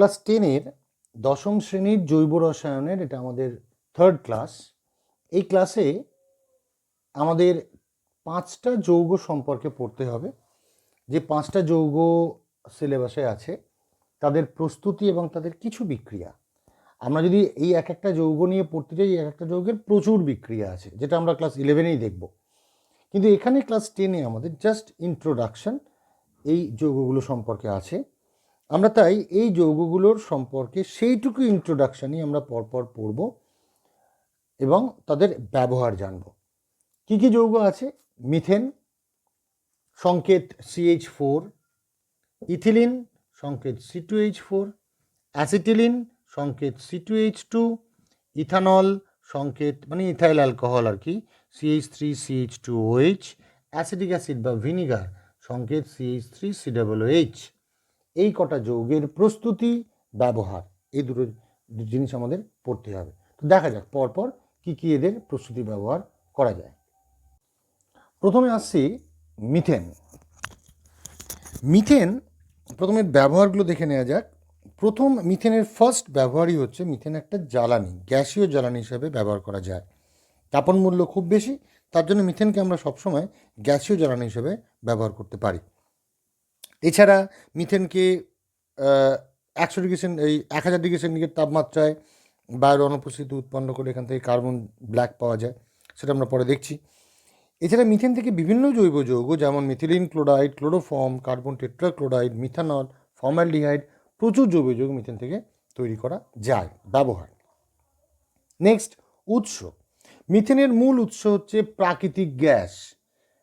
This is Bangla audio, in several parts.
ক্লাস টেনের দশম শ্রেণির জৈব রসায়নের এটা আমাদের থার্ড ক্লাস এই ক্লাসে আমাদের পাঁচটা যৌগ সম্পর্কে পড়তে হবে। যে পাঁচটা যৌগ সিলেবাসে আছে, তাদের প্রস্তুতি এবং তাদের কিছু বিক্রিয়া। আমরা যদি এই এক একটা যৌগ নিয়ে পড়তে এই এক একটা যৌগের প্রচুর বিক্রিয়া আছে, যেটা আমরা ক্লাস ইলেভেনেই দেখব। কিন্তু এখানে ক্লাস টেনে আমাদের জাস্ট ইন্ট্রোডাকশন এই যৌগগুলো সম্পর্কে আছে। আমরা তাই এই যৌগগুলোর সম্পর্কে সেইটুকু ইন্ট্রোডাকশানই আমরা পরপর পড়ব এবং তাদের ব্যবহার জানব। কী কী যৌগ আছে? মিথেন, সংকেত সিএইচ ফোর ইথিলিন, সংকেত C two H four acetylene, সংকেত C two H two ethanol, সংকেত মানে ইথাইল অ্যালকোহল আর কি CH three CH two OH acetic acid বা ভিনিগার, সংকেত CH three C double H এই কটা যৌগের প্রস্তুতি, ব্যবহার, এই দুটো জিনিস আমাদের পড়তে হবে। তো দেখা যাক, পরপর কী কী এদের প্রস্তুতি, ব্যবহার করা যায়। প্রথমে আসছি মিথেন। মিথেন, প্রথমে ব্যবহারগুলো দেখে নেওয়া যাক। প্রথম মিথেনের ফার্স্ট ব্যবহারই হচ্ছে মিথেন একটা জ্বালানি, গ্যাসীয় জ্বালানি হিসেবে ব্যবহার করা যায়। তাপন মূল্য খুব বেশি, তার জন্য মিথেনকে আমরা সবসময় গ্যাসীয় জ্বালানি হিসেবে ব্যবহার করতে পারি। এছাড়া মিথেনকে একশো ডিগ্রি এই এক হাজার ডিগ্রি সেন্টিগ্রেড তাপমাত্রায় বায়ুর অনুপস্থিতি উৎপন্ন করে এখান থেকে কার্বন ব্ল্যাক পাওয়া যায়, সেটা আমরা পরে দেখছি। এছাড়া মিথেন থেকে বিভিন্ন জৈব যৌগ যেমন methylene chloride, chloroform, carbon tetrachloride, methanol, formaldehyde প্রচুর জৈব যৌগ মিথেন থেকে তৈরি করা যায়, ব্যবহার। নেক্সট, উৎস। মিথেনের মূল উৎস হচ্ছে প্রাকৃতিক গ্যাস।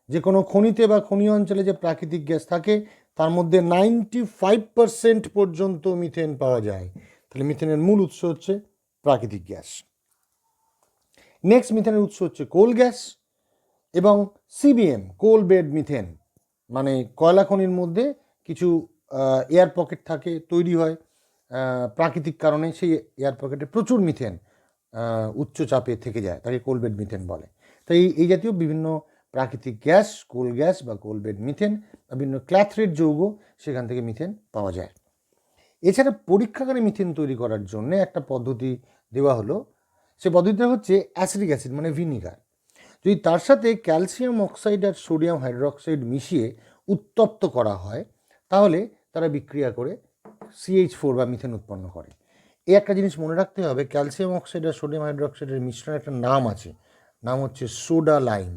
যে কোনো খনিতে বা খনি অঞ্চলে যে প্রাকৃতিক গ্যাস থাকে তার মধ্যে নাইনটি ফাইভ পারসেন্ট পর্যন্ত মিথেন পাওয়া যায়। তাহলে মিথেনের মূল উৎস হচ্ছে প্রাকৃতিক গ্যাস। নেক্সট মিথেনের উৎস হচ্ছে কোল গ্যাস এবং সিবিএম কোল বেড মিথেন। মানে কয়লা খনির মধ্যে কিছু এয়ার পকেট থাকে, তৈরি হয় প্রাকৃতিক কারণে সেই এয়ার পকেটে প্রচুর মিথেন উচ্চ চাপে থেকে যায়, তাকে কোল বেড মিথেন বলে। তাই এই জাতীয় বিভিন্ন প্রাকৃতিক গ্যাস, কোল গ্যাস বা কোলবেড মিথেন বা বিভিন্ন ক্ল্যাথরেট যৌগ সেখান থেকে মিথেন পাওয়া যায়। এছাড়া পরীক্ষাগারে মিথেন তৈরি করার জন্য একটা পদ্ধতি দেওয়া হলো। সে পদ্ধতিটা হচ্ছে অ্যাসিডিক অ্যাসিড মানে ভিনিগার। যদি তার সাথে ক্যালসিয়াম অক্সাইড আর সোডিয়াম হাইড্রোক্সাইড মিশিয়ে উত্তপ্ত করা হয়, তাহলে তারা বিক্রিয়া করে সিএইচ ফোর বা মিথেন উৎপন্ন করে। এই একটা জিনিস মনে রাখতে হবে, ক্যালসিয়াম অক্সাইড আর সোডিয়াম হাইড্রোক্সাইডের মিশ্রণের একটা নাম আছে। নাম হচ্ছে সোডা লাইম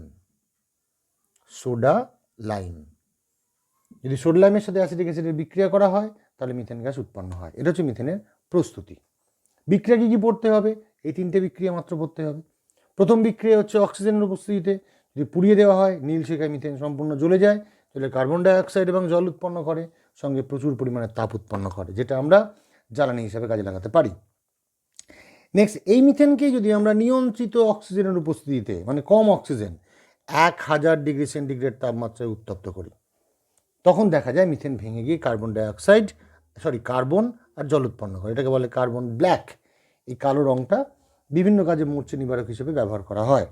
সোডা লাইম। যদি সোডা লাইমের সাথে অ্যাসিডিক অ্যাসিডের বিক্রিয়া করা হয়, তাহলে মিথেন গ্যাস উৎপন্ন হয়। এটা হচ্ছে মিথেনের প্রস্তুতি। বিক্রিয়া কী কী পড়তে হবে? এই তিনটে বিক্রিয়া মাত্র পড়তে হবে। প্রথম বিক্রিয়া হচ্ছে অক্সিজেনের উপস্থিতিতে। যদি পুড়িয়ে দেওয়া হয়, নীল শিখায় মিথেন সম্পূর্ণ জ্বলে যায়, তাহলে কার্বন ডাইঅক্সাইড এবং জল উৎপন্ন করে, সঙ্গে প্রচুর পরিমাণে তাপ উৎপন্ন করে, যেটা আমরা জ্বালানি হিসাবে কাজে লাগাতে পারি। নেক্সট এই মিথেনকে যদি আমরা নিয়ন্ত্রিত অক্সিজেনের উপস্থিতিতে মানে কম অক্সিজেন এক হাজার ডিগ্রি সেন্টিগ্রেড তাপমাত্রায় উত্তপ্ত করি। তখন দেখা যায় মিথেন ভেঙে গিয়ে কার্বন ডাইঅক্সাইড, সরি, কার্বন আর জল উৎপন্ন করে। এটাকে বলে কার্বন ব্ল্যাক। এই কালো রঙটা বিভিন্ন কাজে মূর্ছে নিবারক হিসেবে ব্যবহার করা হয়।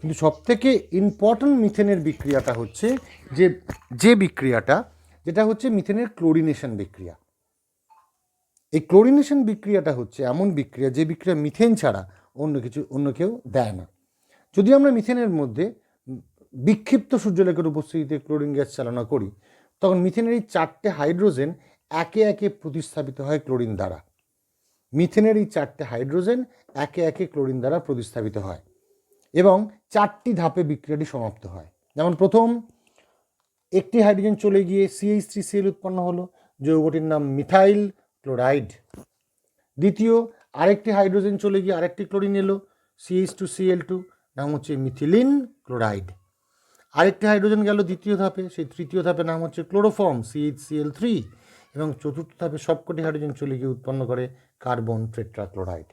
কিন্তু সবথেকে ইম্পর্ট্যান্ট মিথেনের বিক্রিয়াটা হচ্ছে যে যে বিক্রিয়াটা, যেটা হচ্ছে মিথেনের ক্লোরিনেশন বিক্রিয়া। এই ক্লোরিনেশন বিক্রিয়াটা হচ্ছে এমন বিক্রিয়া যে বিক্রিয়া মিথেন ছাড়া অন্য কিছু, অন্য কেউ দেয় না। যদি আমরা মিথেনের মধ্যে বিক্ষিপ্ত সূর্যলেখের উপস্থিতিতে ক্লোরিন গ্যাস চালনা করি, তখন মিথেনের এই চারটে হাইড্রোজেন একে একে প্রতিস্থাপিত হয় ক্লোরিন দ্বারা। মিথেনের এই চারটে হাইড্রোজেন একে একে ক্লোরিন দ্বারা প্রতিস্থাপিত হয় এবং চারটি ধাপে বিক্রিয়াটি সমাপ্ত হয়। যেমন প্রথম, একটি হাইড্রোজেন চলে গিয়ে সিএইচ থ্রি সিএল উৎপন্ন হলো, যৌগটির নাম মিথাইল ক্লোরাইড। দ্বিতীয়, আরেকটি হাইড্রোজেন চলে গিয়ে আরেকটি ক্লোরিন এলো সিএইচ টু সিএল টু নাম হচ্ছে মিথিলিন ক্লোরাইড। আরেকটি হাইড্রোজেন গেল দ্বিতীয় ধাপে, সেই তৃতীয় ধাপে নাম হচ্ছে ক্লোরোফর্ম সিএইচ সিএল থ্রি এবং চতুর্থ ধাপে সবকটি হাইড্রোজেন চলে গিয়ে উৎপন্ন করে কার্বন ট্রেট্রাক্লোরাইড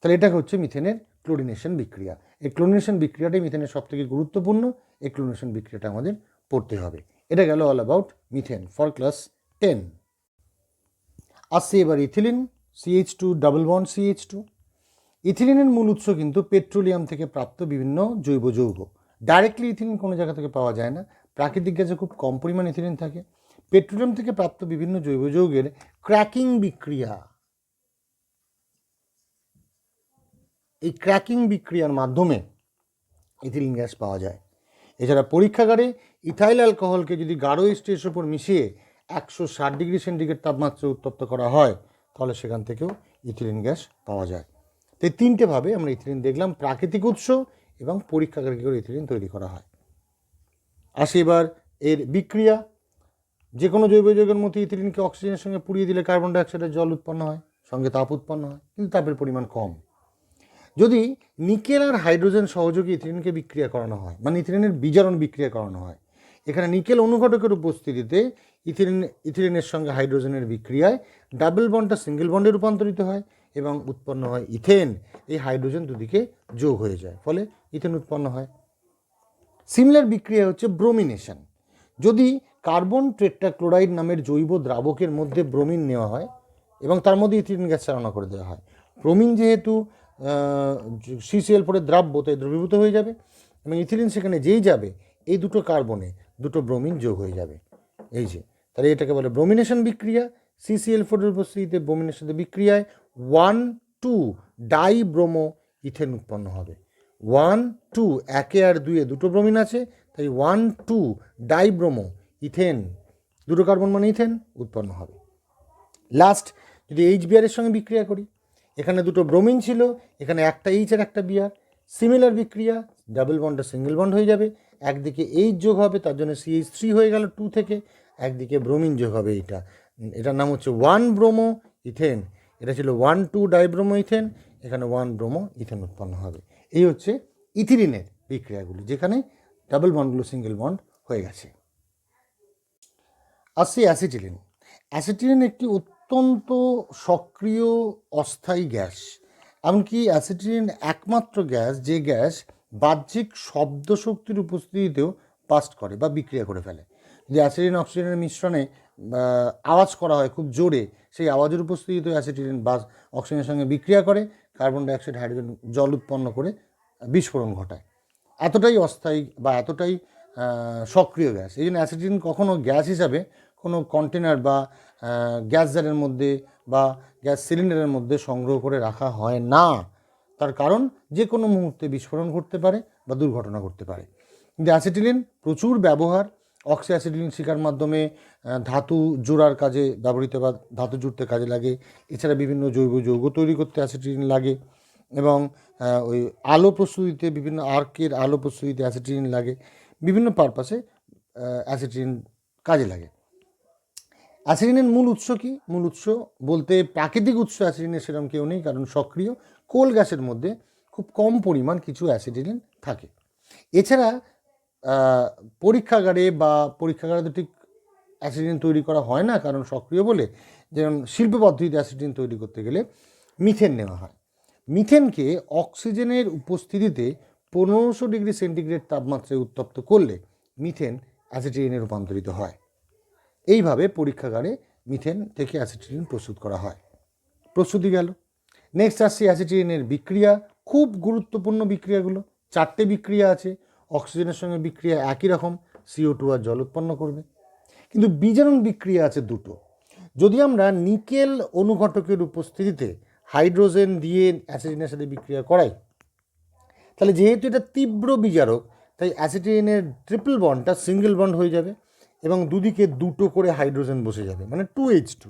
তাহলে এটা হচ্ছে মিথেনের ক্লোরিনেশন বিক্রিয়া। এই ক্লোরিনেশন বিক্রিয়াটাই মিথেনের সবথেকে গুরুত্বপূর্ণ, এই ক্লোরিনেশন বিক্রিয়াটা আমাদের পড়তে হবে। এটা গেল all about methane for class ten আসছে এবার ethylene CH two double bond CH two ইথিলিনের মূল উৎস কিন্তু পেট্রোলিয়াম থেকে প্রাপ্ত বিভিন্ন জৈব যৌগ। ডাইরেক্টলি ইথিলিন কোনো জায়গা থেকে পাওয়া যায় না। প্রাকৃতিক গ্যাসে খুব কম পরিমাণ ইথিলিন থাকে। পেট্রোলিয়াম থেকে প্রাপ্ত বিভিন্ন জৈব যৌগের ক্র্যাকিং বিক্রিয়া। এই ক্র্যাকিং বিক্রিয়ার মাধ্যমে ইথিলিন গ্যাস পাওয়া যায়। এছাড়া পরীক্ষাগারে ইথাইল অ্যালকোহলকে যদি গাঢ় স্টেজের উপর মিশিয়ে একশো ষাট ডিগ্রি সেন্টিগ্রেড তাপমাত্রায় উত্তপ্ত করা হয়, তাহলে সেখান থেকেও ইথিলিন গ্যাস পাওয়া যায়। তো এই তিনটেভাবে আমরা ইথিলিন দেখলাম, প্রাকৃতিক উৎস এবং পরীক্ষাগারে করে ইথিলিন তৈরি করা হয়। আসি এবার এর বিক্রিয়া। যে কোনো জৈব যৌগের মধ্যে ইথিলিনকে অক্সিজেনের সঙ্গে পুড়িয়ে দিলে কার্বন ডাইঅক্সাইডের জল উৎপন্ন হয়, সঙ্গে তাপ উৎপন্ন হয়, কিন্তু তাপের পরিমাণ কম। যদি নিকেল আর হাইড্রোজেন সহযোগে ইথিলিনকে বিক্রিয়া করানো হয় মানে ইথিলিনের বিজারণ বিক্রিয়া করানো হয়, এখানে নিকেল অনুঘটকের উপস্থিতিতে ইথিলিন, ইথিলিনের সঙ্গে হাইড্রোজেনের বিক্রিয়ায় ডাবল বন্ডটা সিঙ্গেল বন্ডে রূপান্তরিত হয় এবং উৎপন্ন হয় ইথেন। এই হাইড্রোজেন দুদিকে যোগ হয়ে যায়, ফলে ইথেন উৎপন্ন হয়। সিমিলার বিক্রিয়া হচ্ছে ব্রোমিনেশন। যদি কার্বন টেট্রাক্লোরাইড নামের জৈব দ্রাবকের মধ্যে ব্রোমিন নেওয়া হয় এবং তার মধ্যে ইথিলিন গ্যাস চালনা করে দেওয়া হয়, ব্রোমিন যেহেতু সিসিএল পরে দ্রাব্য, তাই দ্রবীভূত হয়ে যাবে এবং ইথিলিন সেখানে যেই যাবে, এই দুটো কার্বনে দুটো ব্রোমিন যোগ হয়ে যাবে। এই যে, তাহলে এটাকে বলে ব্রোমিনেশন বিক্রিয়া। সিসিএল ফোরের উপস্থিতিতে ব্রোমিনের সাথে বিক্রিয়ায় one two die bromo ethane উৎপন্ন হবে। ওয়ান টু একে আর দুয়ে দুটো ব্রোমিন আছে, তাই ওয়ান টু ডাইব্রোমো ইথেন, দুটো কার্বন মানে ইথেন উৎপন্ন হবে। লাস্ট, যদি এইচ বিয়ারের সঙ্গে বিক্রিয়া করি, এখানে দুটো ব্রোমিন ছিল, এখানে একটা এইচ আর একটা বিয়ার সিমিলার বিক্রিয়া, ডাবল বন্ডটা সিঙ্গেল বন্ড হয়ে যাবে, একদিকে এইচ যোগ হবে, তার জন্য সিএইচ থ্রি হয়ে গেল টু থেকে, একদিকে ব্রোমিন যোগ হবে এইটা। এটার নাম হচ্ছে ওয়ান ব্রোমো ইথেন। এটা ছিল ওয়ান টু ডাইব্রোমো ইথেন এখানে ওয়ান ব্রোমো ইথেন উৎপন্ন হবে। এই হচ্ছে ইথিলিনের বিক্রিয়াগুলি, যেখানে ডাবল বন্ডগুলো সিঙ্গেল বন্ড হয়ে গেছে। আসছি অ্যাসিটিলিন অ্যাসিটিলিন একটি অত্যন্ত সক্রিয় অস্থায়ী গ্যাস, এমনকি অ্যাসিটিলিন একমাত্র গ্যাস যে গ্যাস বাহ্যিক শব্দ শক্তির উপস্থিতিতেও পাস্ট করে বা বিক্রিয়া করে ফেলে। যদি অ্যাসিডিন, অক্সিজেনের মিশ্রণে আওয়াজ করা হয় খুব জোরে, সেই আওয়াজের উপস্থিতিতে অ্যাসিটিলিন বা অক্সিজেনের সঙ্গে বিক্রিয়া করে, কার্বন ডাইঅক্সাইড, হাইড্রোজেন, জল উৎপন্ন করে বিস্ফোরণ ঘটায়। এতটাই অস্থায়ী বা এতটাই সক্রিয় গ্যাস। এই জন্য অ্যাসিডিন কখনও গ্যাস হিসাবে কোনো কন্টেনার বা গ্যাস জারের মধ্যে বা গ্যাস সিলিন্ডারের মধ্যে সংগ্রহ করে রাখা হয় না। তার কারণ যে কোনো মুহূর্তে বিস্ফোরণ ঘটতে পারে বা দুর্ঘটনা ঘটতে পারে। কিন্তু অ্যাসিটিলিন প্রচুর ব্যবহার অক্সি অ্যাসিটিলিন শিকার মাধ্যমে ধাতু জোড়ার কাজে ব্যবহৃত বা ধাতু জুড়তে কাজে লাগে। এছাড়া বিভিন্ন জৈব যৌগ তৈরি করতে অ্যাসিডিন লাগে এবং ওই আলো প্রস্তুতিতে বিভিন্ন আর্কের আলো প্রস্তুতিতে অ্যাসিডিন লাগে। বিভিন্ন পারপাসে অ্যাসিডিন কাজে লাগে। অ্যাসিডিনের মূল উৎস কি? মূল উৎস বলতে প্রাকৃতিক উৎস অ্যাসিডিনের সেরকম কেউ নেই, কারণ সক্রিয়। কোল গ্যাসের মধ্যে খুব কম পরিমাণ কিছু অ্যাসিডিন থাকে। এছাড়া পরীক্ষাগারে বা পরীক্ষাগারে তো ঠিক অ্যাসিডিন তৈরি করা হয় না, কারণ সক্রিয় বলে যেমন শিল্প পদ্ধতিতে অ্যাসিডিন তৈরি করতে গেলে মিথেন নেওয়া হয়। মিথেনকে অক্সিজেনের উপস্থিতিতে পনেরোশো ডিগ্রি সেন্টিগ্রেড তাপমাত্রায় উত্তপ্ত করলে মিথেন অ্যাসিটিলিনে রূপান্তরিত হয়। এইভাবে পরীক্ষাগারে মিথেন থেকে অ্যাসিটিলিন প্রস্তুত করা হয়। প্রস্তুতি গেল। নেক্সট আসছে অ্যাসিটিলিনের বিক্রিয়া। খুব গুরুত্বপূর্ণ বিক্রিয়াগুলো। চারটে বিক্রিয়া আছে। অক্সিজেনের সঙ্গে বিক্রিয়া একই রকম সিও টু আর জল উৎপন্ন করবে। কিন্তু বিজারণ বিক্রিয়া আছে দুটো। যদি আমরা নিকেল অনুঘটকের উপস্থিতিতে হাইড্রোজেন দিয়ে অ্যাসিডিনের সাথে বিক্রিয়া করাই, তাহলে যেহেতু এটা তীব্র বিজারক, তাই অ্যাসিটিনের ট্রিপল বন্ডটা সিঙ্গেল বন্ড হয়ে যাবে এবং দুদিকে দুটো করে হাইড্রোজেন বসে যাবে মানে টু এইচ টু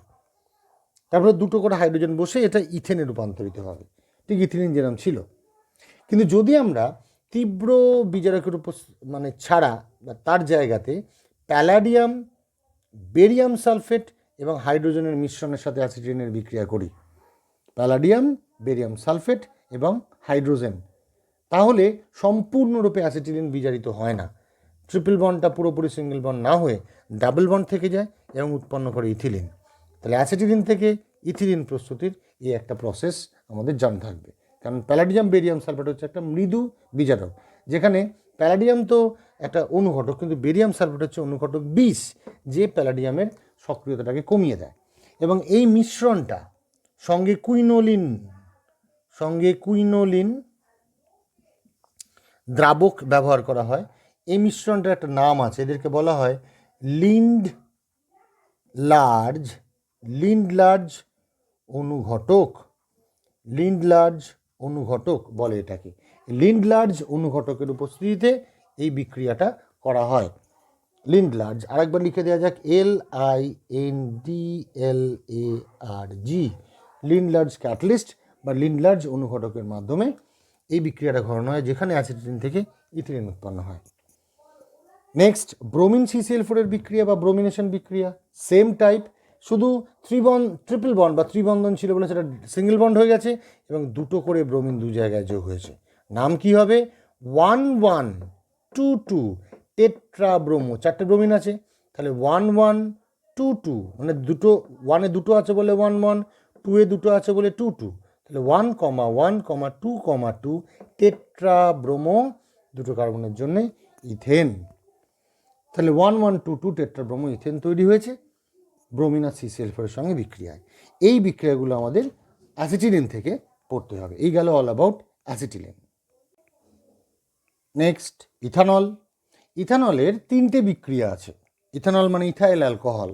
তারপরে দুটো করে হাইড্রোজেন বসে এটা ইথেনে রূপান্তরিত হবে। ঠিক ইথিলিন যেরকম ছিল। কিন্তু যদি আমরা তীব্র বিজারকের উপর মানে ছাড়া বা তার জায়গাতে প্যালাডিয়াম, বেরিয়াম সালফেট এবং হাইড্রোজেনের মিশ্রণের সাথে অ্যাসিটিনের বিক্রিয়া করি। প্যালাডিয়াম, বেরিয়াম সালফেট এবং হাইড্রোজেন। তাহলে সম্পূর্ণরূপে অ্যাসিটিলিন বিজারিত হয় না। ট্রিপল বন্ডটা পুরোপুরি সিঙ্গেল বন্ড না হয়ে ডাবল বন্ড থেকে যায় এবং উৎপন্ন করে ইথিলিন। তাহলে অ্যাসিটিলিন থেকে ইথিলিন প্রস্তুতির এই একটা প্রসেস আমাদের জানা থাকবে। কারণ প্যালাডিয়াম বেরিয়াম সালফেট হচ্ছে একটা মৃদু বিজারক যেখানে প্যালাডিয়াম তো একটা অনুঘটক, কিন্তু বেরিয়াম সালফেট হচ্ছে অনুঘটক বিষ যে প্যালাডিয়ামের সক্রিয়তাটাকে কমিয়ে দেয়। এবং এই মিশ্রণটা সঙ্গে কুইনোলিন সঙ্গে কুইনোলিন দ্রাবক ব্যবহার করা হয়। এই মিশ্রণটার একটা নাম আছে, এদেরকে বলা হয় লিন্ড লার্জ লিন্ড লার্জ অনুঘটক। লিন্ডলার্জ অনুঘটক বলে এটাকে। লিন্ডলার্জ অনুঘটকের উপস্থিতিতে এই বিক্রিয়াটা করা হয়। লিন্ডলার্জ আরেকবার লিখে দেওয়া যাক L I N D L A R G Lindlar's catalyst বা লিন্ডলার্জ অনুঘটকের মাধ্যমে এই বিক্রিয়াটা ঘটানো হয়, যেখানে অ্যাসিটিলিন থেকে ইথিলিন উৎপন্ন হয়। নেক্সট ব্রোমিন সিসিএল ফোরের বিক্রিয়া বা ব্রোমিনেশন বিক্রিয়া সেম টাইপ শুধু ত্রিবন ট্রিপল বন্ড বা ত্রিবন্ধন ছিল বলে সেটা সিঙ্গেল বন্ড হয়ে গেছে এবং দুটো করে ব্রোমিন দু জায়গায় যোগ হয়েছে। নাম কি হবে? One one two two tetrabromo চারটে ব্রোমিন আছে, তাহলে ওয়ান ওয়ান টু টু মানে দুটো ওয়ানে দুটো আছে বলে ওয়ান ওয়ান টু এ দুটো আছে বলে টু টু তাহলে one comma one comma two comma two tetrabromo দুটো কার্বনের জন্যে ইথেন। তাহলে one one two two tetrabromoethane তৈরি হয়েছে। ব্রোমিন আর সিসিএলফের সঙ্গে বিক্রিয়ায় এই বিক্রিয়াগুলো আমাদের অ্যাসিটিলিন থেকে পড়তে হবে। এই গেল all about acetylene next ethanol ইথানলের তিনটে বিক্রিয়া আছে। ইথানল মানে ইথাইল অ্যালকোহল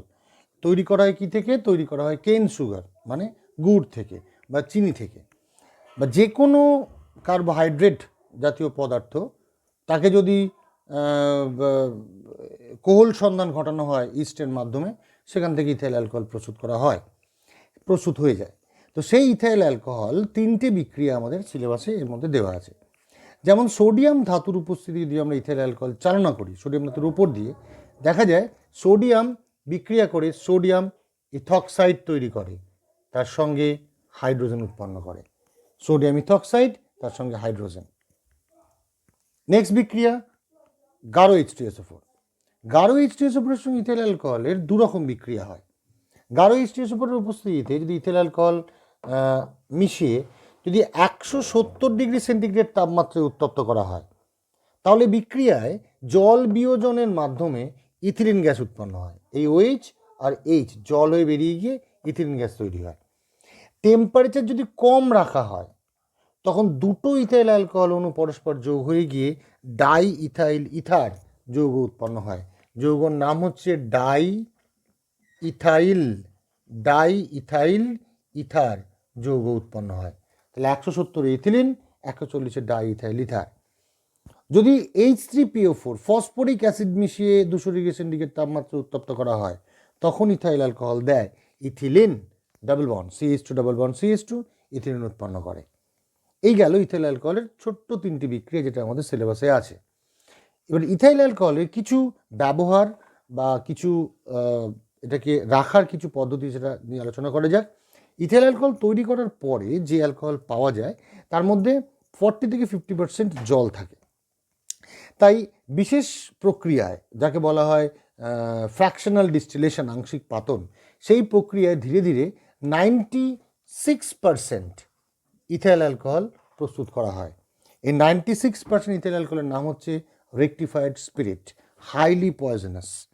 তৈরি করা হয় কী থেকে? তৈরি করা হয় কেন সুগার মানে গুড় থেকে বা চিনি থেকে। বা যে কোনো কার্বোহাইড্রেট জাতীয় পদার্থ, তাকে যদি কোহল সন্ধান ঘটানো হয় ইস্টের মাধ্যমে সেখান থেকে ইথাইল অ্যালকোহল প্রস্তুত করা হয়। প্রস্তুত হয়ে যায়। তো সেই ইথাইল অ্যালকোহল তিনটে বিক্রিয়া আমাদের সিলেবাসে এর মধ্যে দেওয়া আছে। যেমন সোডিয়াম ধাতুর উপস্থিতি যদি আমরা ইথাইল অ্যালকোহল চালনা করি, সোডিয়াম ধাতুর উপর দিয়ে। দেখা যায় সোডিয়াম বিক্রিয়া করে সোডিয়াম ইথক্সাইড তৈরি করে, তার সঙ্গে হাইড্রোজেন উৎপন্ন করে। সোডিয়াম ইথক্সাইড, তার সঙ্গে হাইড্রোজেন। নেক্সট বিক্রিয়া গাঢ় এইচ টু এসও ফোর গাঢ় এইচ টু সঙ্গে ইথেল অ্যালকোহলের দু রকম বিক্রিয়া হয়। গাঢ় এইচ টু উপস্থিতিতে যদি ইথেল অ্যালকোহল মিশিয়ে যদি একশো সত্তর ডিগ্রি সেন্টিগ্রেড তাপমাত্রায় উত্তপ্ত করা হয়, তাহলে বিক্রিয়ায় জল বিয়োজনের মাধ্যমে ইথিলিন গ্যাস উৎপন্ন হয়। এই ওএইচ আর এইচ জল হয়ে বেরিয়ে গিয়ে ইথিলিন গ্যাস তৈরি হয়। টেম্পারেচার যদি কম রাখা হয়, তখন দুটো ইথাইল অ্যালকোহল অণু পরস্পর যোগ হয়ে গিয়ে ডাই ইথাইল ইথার যৌগ উৎপন্ন হয়। যৌগর নাম হচ্ছে die ethyl die ethyl ether যৌগ উৎপন্ন হয়। তাহলে একশো সত্তর ইথিলিন, একশো চল্লিশে ডাই ইথাইল ইথার। যদি H three PO four phosphoric acid মিশিয়ে দুশো ডিগ্রি সেন্টিগ্রেড তাপমাত্রা উত্তপ্ত করা হয়, তখন ইথাইল অ্যালকোহল দেয় ethylene double bond CH two double bond CH two ethylene উৎপন্ন করে। এই গেল ইথাইল অ্যালকোহলের ছোট্ট তিনটি বিক্রিয়া যেটা আমাদের সিলেবাসে আছে। এবার ইথাইল অ্যালকোহলের কিছু ব্যবহার বা কিছু এটাকে রাখার কিছু পদ্ধতি সেটা নিয়ে আলোচনা করা যাক। ইথাইল অ্যালকোহল তৈরি করার পরে যে অ্যালকোহল পাওয়া যায়, তার মধ্যে ফর্টি থেকে ফিফটি পার্সেন্ট জল থাকে। তাই বিশেষ প্রক্রিয়ায় যাকে বলা হয় ফ্র্যাকশনাল ডিস্টিলেশন আংশিক পাতন, সেই প্রক্রিয়ায় ধীরে ধীরে ninety six percent ethyl alcohol প্রস্তুত করা হয়। এই নাইনটি সিক্স পার্সেন্ট ইথাইল অ্যালকোহলের নাম হচ্ছে রেকটিফাইড স্পিরিট, হাইলি পয়জনাস,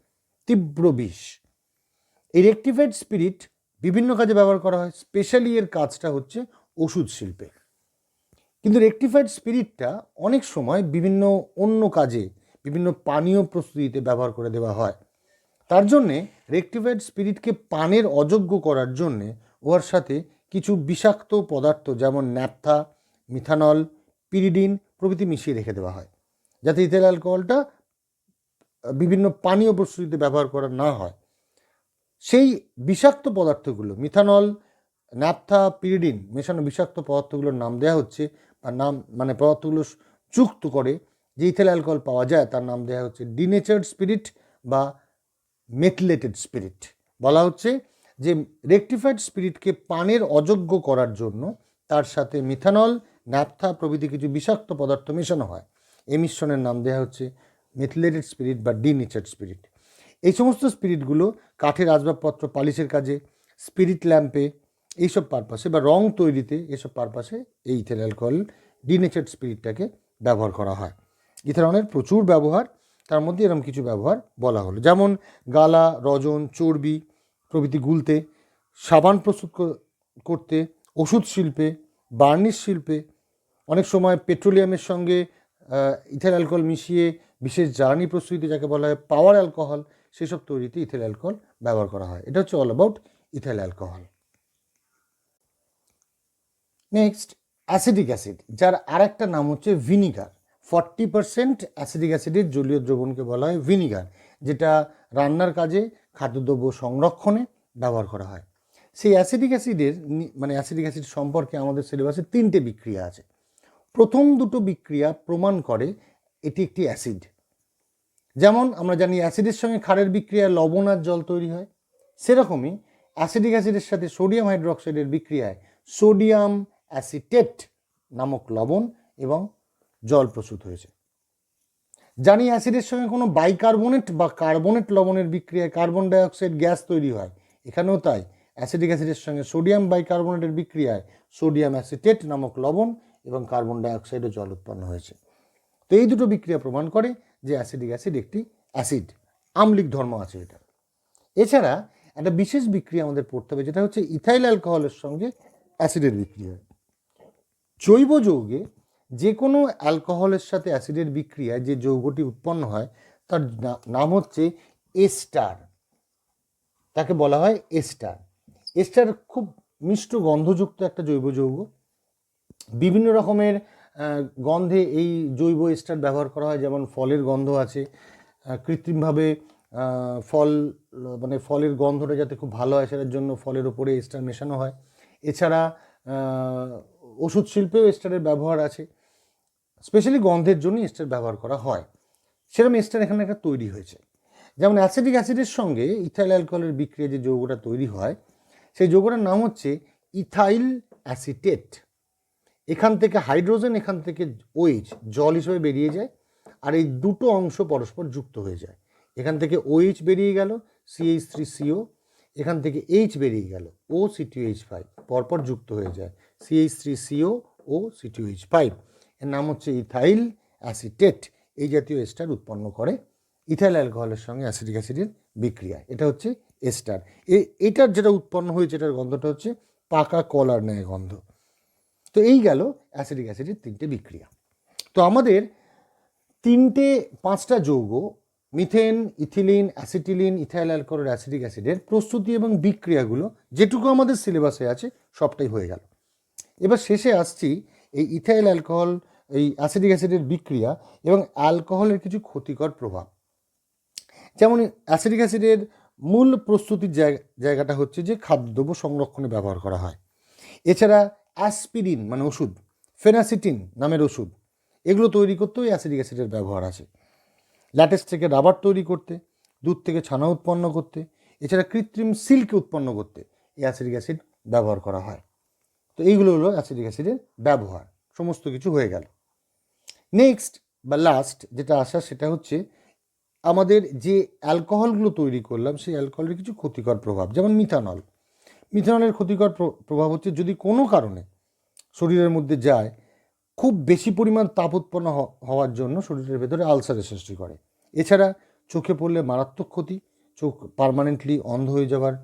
তীব্র বিষ। এই রেকটিফাইড স্পিরিট বিভিন্ন কাজে ব্যবহার করা হয়, স্পেশালি এর কাজটা হচ্ছে ওষুধ শিল্পে। কিন্তু রেকটিফাইড স্পিরিটটা অনেক সময় বিভিন্ন অন্য কাজে, বিভিন্ন পানীয় প্রস্তুতিতে ব্যবহার করে দেওয়া হয়। তার জন্যে রেকটিফাইড স্পিরিটকে পানের অযোগ্য করার জন্যে উহার সাথে কিছু বিষাক্ত পদার্থ যেমন ন্যাপথা, মিথানল, পিরিডিন প্রভৃতি মিশিয়ে রেখে দেওয়া হয়। যাতে ইথেল অ্যালকোহলটা বিভিন্ন পানীয় প্রস্তুতিতে ব্যবহার করা না হয়। সেই বিষাক্ত পদার্থগুলো, মিথানল, ন্যাপথা, পিরিডিন মেশানো বিষাক্ত পদার্থগুলোর নাম দেওয়া হচ্ছে বা নাম মানে পদার্থগুলো যুক্ত করে যে ইথেল অ্যালকোহল পাওয়া যায়, তার নাম দেওয়া হচ্ছে ডিনেচার্ড স্পিরিট বা মেথলেটেড স্পিরিট। বলা হচ্ছে যে রেকটিফাইড স্পিরিটকে পানের অযোগ্য করার জন্য তার সাথে মিথানল, ন্যাপথা প্রভৃতি কিছু বিষাক্ত পদার্থ মেশানো হয়। এই মিশ্রণের নাম দেওয়া হচ্ছে মেথলেটেড স্পিরিট বা ডি ডিনেচার্ড স্পিরিট এই সমস্ত স্পিরিটগুলো কাঠের আসবাবপত্র, পালিশের কাজে স্পিরিট ল্যাম্পে এইসব পারপাসে বা রং তৈরিতে এসব পারপাসে এই ইথেল অ্যালকোহল ডিনেচার্ড স্পিরিটটাকে ব্যবহার করা হয়। ইথানলের প্রচুর ব্যবহার, তার মধ্যে এরকম কিছু ব্যবহার বলা হলো। যেমন গালা, রজন, চর্বি, প্রভৃতি গুলতে, সাবান প্রস্তুত করতে, ওষুধ শিল্পে, বার্নিশ শিল্পে, অনেক সময় পেট্রোলিয়ামের সঙ্গে ইথেল অ্যালকোহল মিশিয়ে বিশেষ জ্বালানি প্রস্তুতি যাকে বলা হয় পাওয়ার অ্যালকোহল সেসব তৈরিতে ইথেল অ্যালকোহল ব্যবহার করা হয়। এটা হচ্ছে all about ethyl alcohol. Next acetic acid যার আরেকটা নাম হচ্ছে ভিনিগার ফর্টি পার্সেন্ট অ্যাসিডিক অ্যাসিডের জলীয় দ্রবণকে বলা হয় ভিনিগার যেটা রান্নার কাজে, খাদ্যদ্রব্য সংরক্ষণে ব্যবহার করা হয়। সেই অ্যাসিডিক অ্যাসিডের মানে অ্যাসিডিক অ্যাসিড সম্পর্কে আমাদের সিলেবাসে তিনটে বিক্রিয়া আছে। প্রথম দুটো বিক্রিয়া প্রমাণ করে এটি একটি অ্যাসিড। যেমন আমরা জানি অ্যাসিডের সঙ্গে ক্ষারের বিক্রিয়ায় লবণ আর জল তৈরি হয়। সেরকমই অ্যাসিডিক অ্যাসিডের সাথে সোডিয়াম হাইড্রোক্সাইডের বিক্রিয়ায় সোডিয়াম অ্যাসিটেট নামক লবণ এবং জল প্রস্তুত হয়েছে। জানি অ্যাসিডের সঙ্গে কোনো বাইকার্বনেট বা কার্বনেট লবণের বিক্রিয়ায় কার্বন ডাইঅক্সাইড গ্যাস তৈরি হয়। এখানেও তাই। অ্যাসিডিক অ্যাসিডের সঙ্গে সোডিয়াম বাইকার্বনেটের বিক্রিয়ায় সোডিয়াম অ্যাসিটেট নামক লবণ এবং কার্বন ডাইঅক্সাইড ও জল উৎপন্ন হয়েছে। তো এই দুটো বিক্রিয়া প্রমাণ করে যে অ্যাসিডিক অ্যাসিড একটি অ্যাসিড, আম্লিক ধর্ম আছে এটা এছাড়া একটা বিশেষ বিক্রিয়া আমাদের পড়তে হবে, যেটা হচ্ছে ইথাইল অ্যালকোহলের সঙ্গে অ্যাসিডের বিক্রিয়া। জৈব যৌগে যে কোনো অ্যালকোহলের সাথে অ্যাসিডের বিক্রিয়ায় যে যৌগটি উৎপন্ন হয়, তার নাম হচ্ছে এস্টার। তাকে বলা হয় এস্টার। এস্টার খুব মিষ্ট গন্ধযুক্ত একটা জৈব যৌগ। বিভিন্ন রকমের গন্ধে এই জৈব এস্টার ব্যবহার করা হয়, যেমন ফলের গন্ধ আছে। কৃত্রিমভাবে ফল মানে ফলের গন্ধটা যাতে খুব ভালো হয়, সেটার জন্য ফলের ওপরে এস্টার মেশানো হয়। এছাড়া ওষুধ শিল্পেও এস্টারের ব্যবহার আছে। স্পেশালি গন্ধের জন্য এস্টার ব্যবহার করা হয়। সেরকম এস্টার এখানে একটা তৈরি হয়েছে। যেমন অ্যাসিডিক অ্যাসিডের সঙ্গে ইথাইল অ্যালকোহলের বিক্রিয়া যে যৌগটা তৈরি হয়, সেই যৌগটার নাম হচ্ছে ইথাইল অ্যাসিটেট। এখান থেকে হাইড্রোজেন, এখান থেকে ওইচ জল হিসেবে বেরিয়ে যায়, আর এই দুটো অংশ পরস্পর যুক্ত হয়ে যায়। এখান থেকে ওইচ বেরিয়ে গেল সিএইচ থ্রি সিও এখান থেকে এইচ বেরিয়ে গেল ও সিটিএইচ ফাইভ পরপর যুক্ত হয়ে যায় CH three CO O CTH five এর নাম হচ্ছে ইথাইল অ্যাসিটেট, এই জাতীয় এস্টার উৎপন্ন করে ইথাইল অ্যালকোহলের সঙ্গে অ্যাসিডিক অ্যাসিডের বিক্রিয়া এটা হচ্ছে এস্টার। এটার যেটা উৎপন্ন হয়েছে, এটার গন্ধটা হচ্ছে পাকা কলার ন্যায় গন্ধ। তো এই গেল অ্যাসিডিক অ্যাসিডের তিনটে বিক্রিয়া। তো আমাদের তিনটে, পাঁচটা যৌগ, মিথেন, ইথিলিন, অ্যাসিটিলিন, ইথাইল অ্যালকোহলের অ্যাসিডিক অ্যাসিডের প্রস্তুতি এবং বিক্রিয়াগুলো, যেটুকু আমাদের সিলেবাসে আছে, সবটাই হয়ে গেল। এবার শেষে আসছি এই ইথাইল অ্যালকোহল, এই অ্যাসিডিক অ্যাসিডের বিক্রিয়া এবং অ্যালকোহলের কিছু ক্ষতিকর প্রভাব। যেমন অ্যাসিডিক অ্যাসিডের মূল প্রস্তুতির জায়গা, জায়গাটা হচ্ছে যে খাদ্যদ্রব্য সংরক্ষণে ব্যবহার করা হয়। এছাড়া অ্যাসপিরিন মানে ওষুধ, ফেনাসিটিন নামের ওষুধ। এগুলো তৈরি করতেও অ্যাসিডিক অ্যাসিডের ব্যবহার আছে। ল্যাটেক্স থেকে রাবার তৈরি করতে, দুধ থেকে ছানা উৎপন্ন করতে, এছাড়া কৃত্রিম সিল্ক উৎপন্ন করতে এই অ্যাসিডিক অ্যাসিড ব্যবহার করা হয়। তো এইগুলো হলো অ্যাসিডিক অ্যাসিডের ব্যবহার, সমস্ত কিছু হয়ে গেল। নেক্সট বা লাস্ট যেটা আসা সেটা হচ্ছে, আমাদের যে অ্যালকোহলগুলো তৈরি করলাম, সেই অ্যালকোহলের কিছু ক্ষতিকর প্রভাব, যেমন মিথানল। মিথানলের ক্ষতিকর প্র- প্রভাব হচ্ছে যদি কোনো কারণে শরীরের মধ্যে যায়, খুব বেশি পরিমাণ তাপ উৎপন্ন হওয়ার জন্য শরীরের ভেতরে আলসারের সৃষ্টি করে। এছাড়া চোখে পড়লে মারাত্মক ক্ষতি, চোখ পার্মানেন্টলি অন্ধ হয়ে যাওয়ার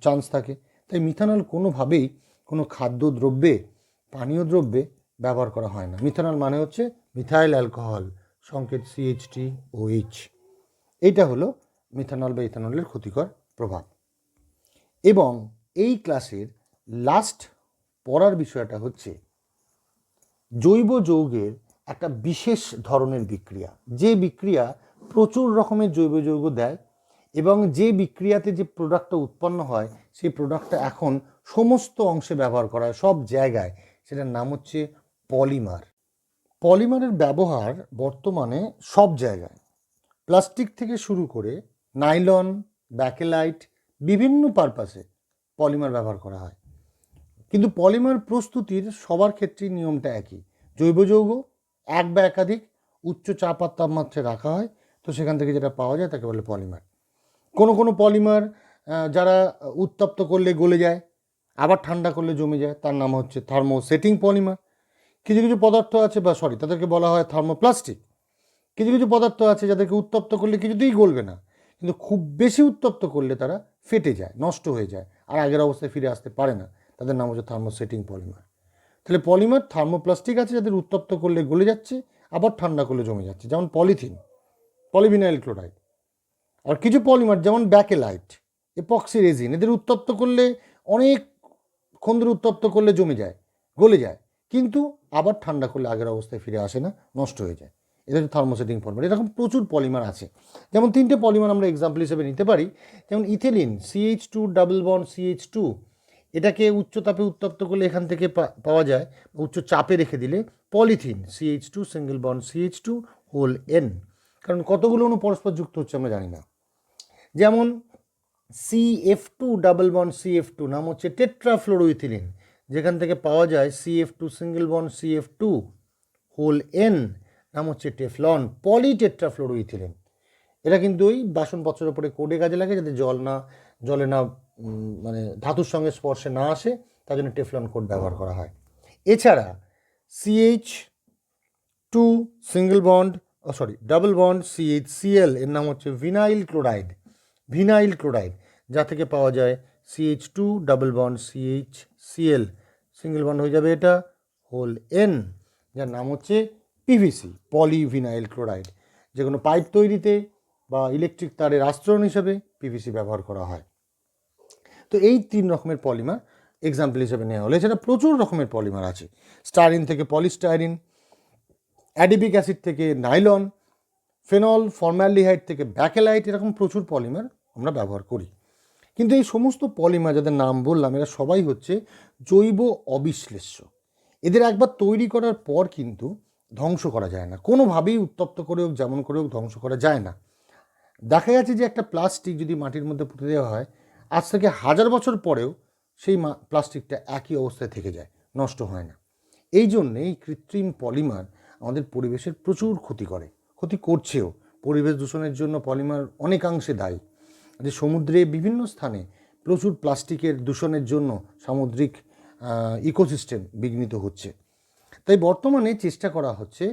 চান্স থাকে। তাই মিথানল কোনোভাবেই কোনো খাদ্য দ্রব্যে পানীয় দ্রব্যে ব্যবহার করা হয় না। মিথানল মানে হচ্ছে মিথাইল অ্যালকোহল সংকেত C H three O H এইটা হলো মিথানল বা ইথানলের ক্ষতিকর প্রভাব। এবং এই ক্লাসের লাস্ট পড়ার বিষয়টা হচ্ছে জৈব যৌগের একটা বিশেষ ধরনের বিক্রিয়া। যে বিক্রিয়া প্রচুর রকমের জৈব যৌগ দেয় এবং যে বিক্রিয়াতে যে প্রোডাক্টটা উৎপন্ন হয়, সেই প্রোডাক্টটা এখন সমস্ত অংশে ব্যবহার করা হয়, সব জায়গায়। সেটার নাম হচ্ছে পলিমার। পলিমারের ব্যবহার বর্তমানে সব জায়গায়। প্লাস্টিক থেকে শুরু করে নাইলন, ব্যাকেলাইট বিভিন্ন পারপাসে পলিমার ব্যবহার করা হয়। কিন্তু পলিমার প্রস্তুতির সবার ক্ষেত্রেই নিয়মটা একই। জৈব যৌগ এক বা একাধিক উচ্চ চাপ আর তাপমাত্রায় রাখা হয়, তো সেখান থেকে যেটা পাওয়া যায় তাকে বলে পলিমার কোনো কোনো পলিমার যারা উত্তপ্ত করলে গলে যায়, আবার ঠান্ডা করলে জমে যায়, তার নাম হচ্ছে থার্মোসেটিং পলিমার কিছু কিছু পদার্থ আছে বা সরি তাদেরকে বলা হয় থার্মোপ্লাস্টিক কিছু কিছু পদার্থ আছে যাদেরকে উত্তপ্ত করলে কিছুতেই গলবে না। কিন্তু খুব বেশি উত্তপ্ত করলে তারা ফেটে যায়, নষ্ট হয়ে যায়। আর আগের অবস্থায় ফিরে আসতে পারে না। তাদের নাম হচ্ছে থার্মোসেটিং পলিমার। তাহলে পলিমার থার্মোপ্লাস্টিক আছে যাদের উত্তপ্ত করলে গলে যাচ্ছে, আবার ঠান্ডা করলে জমে যাচ্ছে। যেমন পলিথিন, পলিভিনাইল ক্লোরাইড। আর কিছু পলিমার, যেমন ব্যাকেলাইট এপক্সি রেজিন এদের উত্তপ্ত করলে অনেক ধরে উত্তপ্ত করলে জমে যায়, গলে যায়। কিন্তু আবার ঠান্ডা করলে আগের অবস্থায় ফিরে আসে না, নষ্ট হয়ে যায়। হচ্ছে থার্মোসেটিং ফর্মার এরকম প্রচুর পলিমার আছে। যেমন তিনটে পলিমার আমরা এক্সাম্পল হিসেবে নিতে পারি। যেমন ethylene CH two double bond CH two এটাকে উচ্চ তাপে উত্তপ্ত করলে এখান থেকে পাওয়া যায়, উচ্চ চাপে রেখে দিলে polythene CH two single bond CH two whole N কারণ কতগুলো অণু পরস্পর যুক্ত হচ্ছে আমরা জানি না। যেমন C F two double bond C F two নাম হচ্ছে টেট্রাফ্লোরোইথিলিন যেখান থেকে পাওয়া যায় C F two single bond C F two whole N নাম হচ্ছে টেফলন, পলিটেট্রাফ্লোরোইথিলিন। এটা কিন্তু ওই বাসনপত্রের উপরে কোডে কাজে লাগে যাতে জল না, জলে না মানে ধাতুর সঙ্গে স্পর্শে না আসে, তার জন্য টেফলন কোড ব্যবহার করা হয়। এছাড়া CH two single bond sorry double bond CH CL এর নাম হচ্ছে ভিনাইল ক্লোরাইড ভিনাইল ক্লোরাইড যা থেকে পাওয়া যায় CH two double bond CH CL single bond হয়ে যাবে এটা হোল এন যার নাম হচ্ছে পিভিসি পলিভিনাইল ক্লোরাইড যে কোনো পাইপ তৈরিতে বা ইলেকট্রিক তারের আস্তরণ হিসেবে পিভিসি ব্যবহার করা হয়। তো এই তিন রকমের পলিমার এক্সাম্পল হিসেবে নেওয়া হলো। এছাড়া প্রচুর রকমের পলিমার আছে। স্টারিন থেকে পলিস্টাইরিন অ্যাডিবিক অ্যাসিড থেকে নাইলন ফেনল ফর্মালডিহাইড থেকে ব্যাকেলাইট এরকম প্রচুর পলিমার আমরা ব্যবহার করি। কিন্তু এই সমস্ত পলিমার যাদের নাম বললাম, এরা সবাই হচ্ছে জৈব অবিশ্লেষ্য। এদের একবার তৈরি করার পর কিন্তু ধ্বংস করা যায় না। কোনোভাবেই উত্তপ্ত করে হোক, যেমন করে হোক, ধ্বংস করা যায় না। দেখা গেছে যে একটা প্লাস্টিক যদি মাটির মধ্যে পুঁতে দেওয়া হয়, আজ থেকে হাজার বছর পরেও সেই প্লাস্টিকটা একই অবস্থায় থেকে যায়, নষ্ট হয় না। এই জন্যে এই কৃত্রিম পলিমার আমাদের পরিবেশের প্রচুর ক্ষতি করে, ক্ষতি করছেও। পরিবেশ দূষণের জন্য পলিমার অনেকাংশে দায়ী। যে সমুদ্রে বিভিন্ন স্থানে প্রচুর প্লাস্টিকের দূষণের জন্য সামুদ্রিক ইকোসিস্টেম বিঘ্নিত হচ্ছে। তাই বর্তমানে চেষ্টা করা হচ্ছে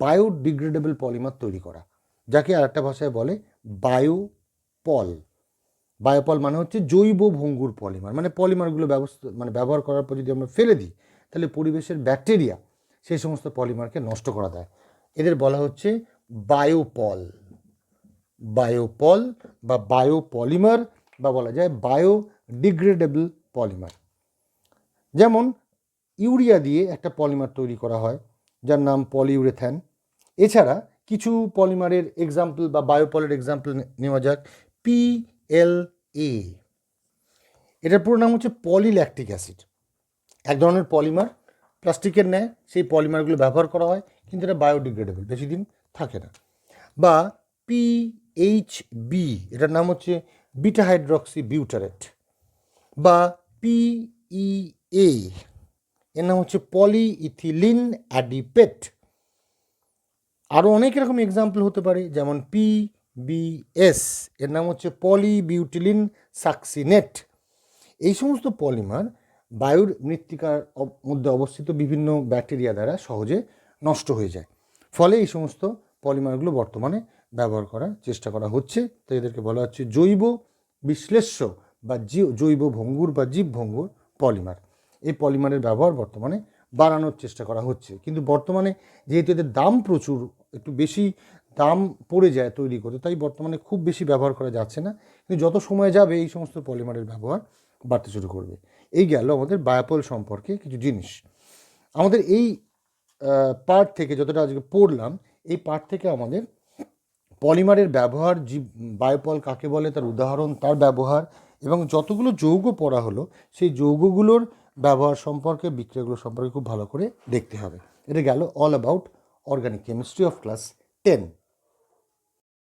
বায়োডিগ্রেডেবল পলিমার তৈরি করা, যাকে আরেকটা ভাষায় বলে বায়োপল। বায়োপল মানে হচ্ছে জৈব ভঙ্গুর পলিমার মানে পলিমারগুলো ব্যবস্থা মানে ব্যবহার করার পর যদি আমরা ফেলে দিই, তাহলে পরিবেশের ব্যাকটেরিয়া সেই সমস্ত পলিমারকে নষ্ট করা দেয়। এদের বলা হচ্ছে বায়োপল। বায়োপল বা বায়োপলিমার বা বলা যায় বায়োডিগ্রেডেবল পলিমার। যেমন ইউরিয়া দিয়ে একটা পলিমার তৈরি করা হয়, যার নাম পলিউরেথ্যান। এছাড়া কিছু পলিমারের এক্সাম্পল বা বায়োপলের এক্সাম্পল নেওয়া যাক পি এল এ এটার পুরো নাম হচ্ছে পলিল্যাকটিক অ্যাসিড এক ধরনের পলিমার প্লাস্টিকের ন্যায় সেই পলিমারগুলো ব্যবহার করা হয়, কিন্তু এটা বায়োডিগ্রেডেবল বেশি দিন থাকে না। বা পি এইচ বি এটার নাম হচ্ছে বিটা হাইড্রক্সি বিউটারেট বা পিইএ এর নাম হচ্ছে পলি ইথিলিন অ্যাডিপেট। আরও অনেক রকম এক্সাম্পল হতে পারে, যেমন পি বিএস এর নাম হচ্ছে পলি বিউটিলিন সাকসিনেট। এই সমস্ত পলিমার বায়ুর মৃত্তিকার মধ্যে অবস্থিত বিভিন্ন ব্যাকটেরিয়া দ্বারা সহজে নষ্ট হয়ে যায়। ফলে এই সমস্ত পলিমারগুলো বর্তমানে ব্যবহার করার চেষ্টা করা হচ্ছে। তো এদেরকে বলা হচ্ছে জৈব বিশ্লেষ্য বা জৈব ভঙ্গুর বা জীব ভঙ্গুর পলিমার। এই পলিমারের ব্যবহার বর্তমানে বাড়ানোর চেষ্টা করা হচ্ছে। কিন্তু বর্তমানে যেহেতু এদের দাম প্রচুর, একটু বেশি দাম পড়ে যায় তৈরি করতে, তাই বর্তমানে খুব বেশি ব্যবহার করা যাচ্ছে না। কিন্তু যত সময় যাবে এই সমস্ত পলিমারের ব্যবহার বাড়তে শুরু করবে। এই গেল আমাদের বায়োপল সম্পর্কে কিছু জিনিস। আমাদের এই পার্ট থেকে যতটা আজকে পড়লাম, এই পার্ট থেকে আমাদের পলিমারের ব্যবহার, জীব, বায়োপল কাকে বলে, তার উদাহরণ, তার ব্যবহার এবং যতগুলো যৌগ পড়া হলো, সেই যৌগগুলোর ব্যবহার সম্পর্কে, বিক্রিয়াগুলো সম্পর্কে খুব ভালো করে দেখতে হবে। এটা গেল all about organic chemistry of class ten